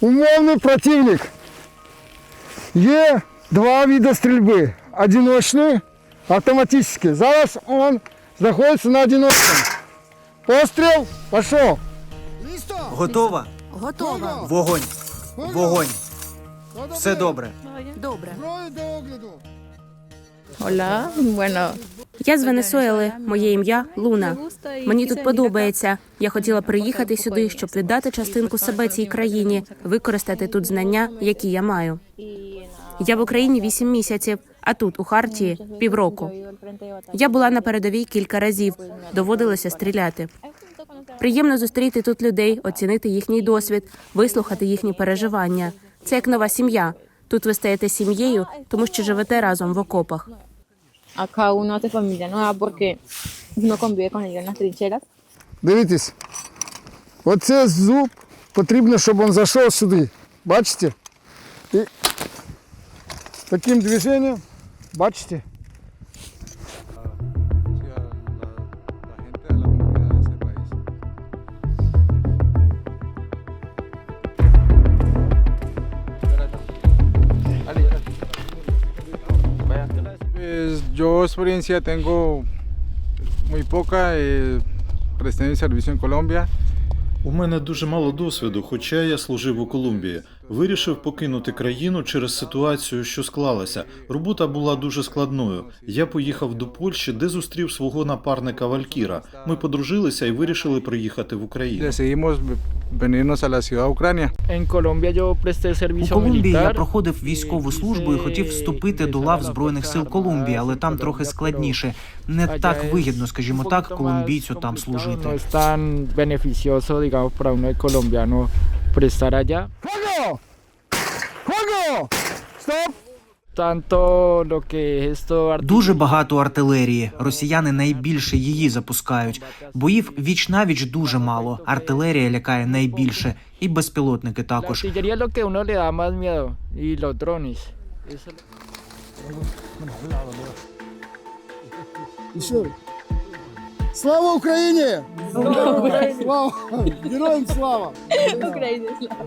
Умовний противник. Є два види стрільби. Одиночний, автоматичний. Зараз він знаходиться на одиночному. Постріл, пішов. Готова? Готова. Вогонь. Вогонь. Все добре. Добре. Hola, bueno, Я з Венесуели. Моє ім'я Луна. Мені тут подобається. Я хотіла приїхати сюди, щоб віддати частинку себе цій країні, використати тут знання, які я маю. Я в Україні вісім місяців, а тут у Хартії півроку. Я була на передовій кілька разів. Доводилося стріляти. Приємно зустріти тут людей, оцінити їхній досвід, вислухати їхні переживання. Це як нова сім'я. Тут ви стаєте сім'єю, тому що живете разом в окопах. Acá uno hace familia nueva porque uno convive con ellos en las trincheras. Дивіться. Оце зуб потрібно, щоб він зайшов сюди. Бачите? І таким движенням, бачите? Pues yo experiencia tengo muy poca, eh, presté mi servicio en Colombia. У мене дуже мало досвіду, хоча я служив у Колумбії. Вирішив покинути країну через ситуацію, що склалася. Робота була дуже складною. Я поїхав до Польщі, де зустрів свого напарника Валькіра. Ми подружилися і вирішили приїхати в Україну. У Колумбії я проходив військову службу і хотів вступити до лав збройних сил Колумбії, але там трохи складніше. Не так вигідно, скажімо так, колумбійцю там служити. Es esto Дуже багато артилерії. Росіяни найбільше її запускають. Боїв віч навіч дуже мало. Артилерія лякає найбільше, і безпілотники також. Слава Україні! Слава! Героям слава! Україна, слава.